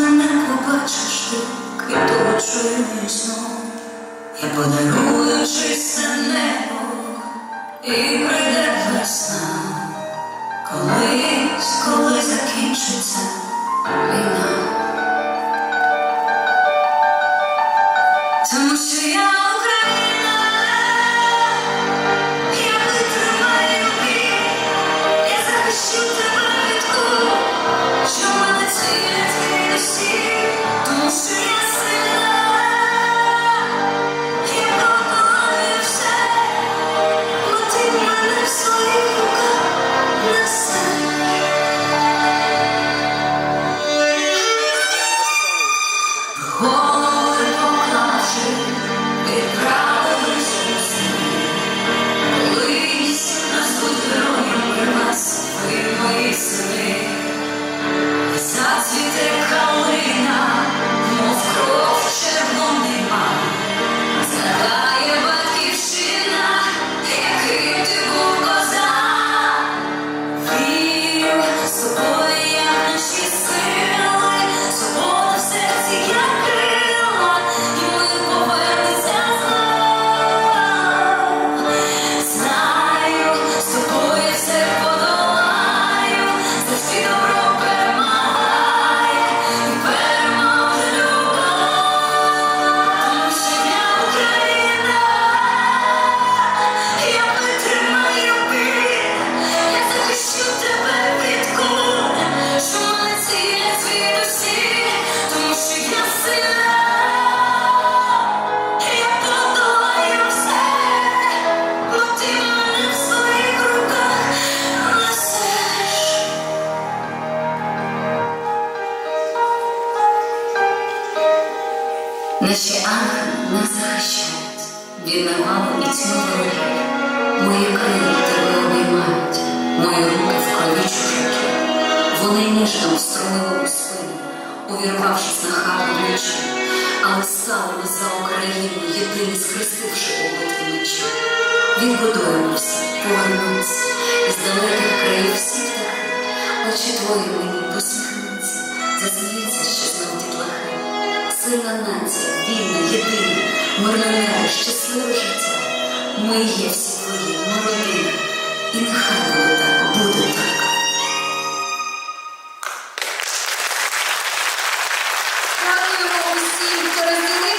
мене побачиш ти, крім того і знов, я небо і прийде весна, колись, коли закінчиться війна. Тому що я Наші ангели нас захищають від навалу і тьми ворогів. Мої крила тебе обіймають, мої руки в крові чужаки. Вони ніжно встромили у спину, увірвавшись на хату вночі, але стали за Україну, єдині схрестивши обидві мечі. Відбудуємося, повернемося, із далеких країв всі птахи, очі твої сильна нація, вільна, єдина, мирне, щасливе життя. Ми є всі твої, ми родина. І нехай буде так, буде так. Дякуємо усім, хто розділив.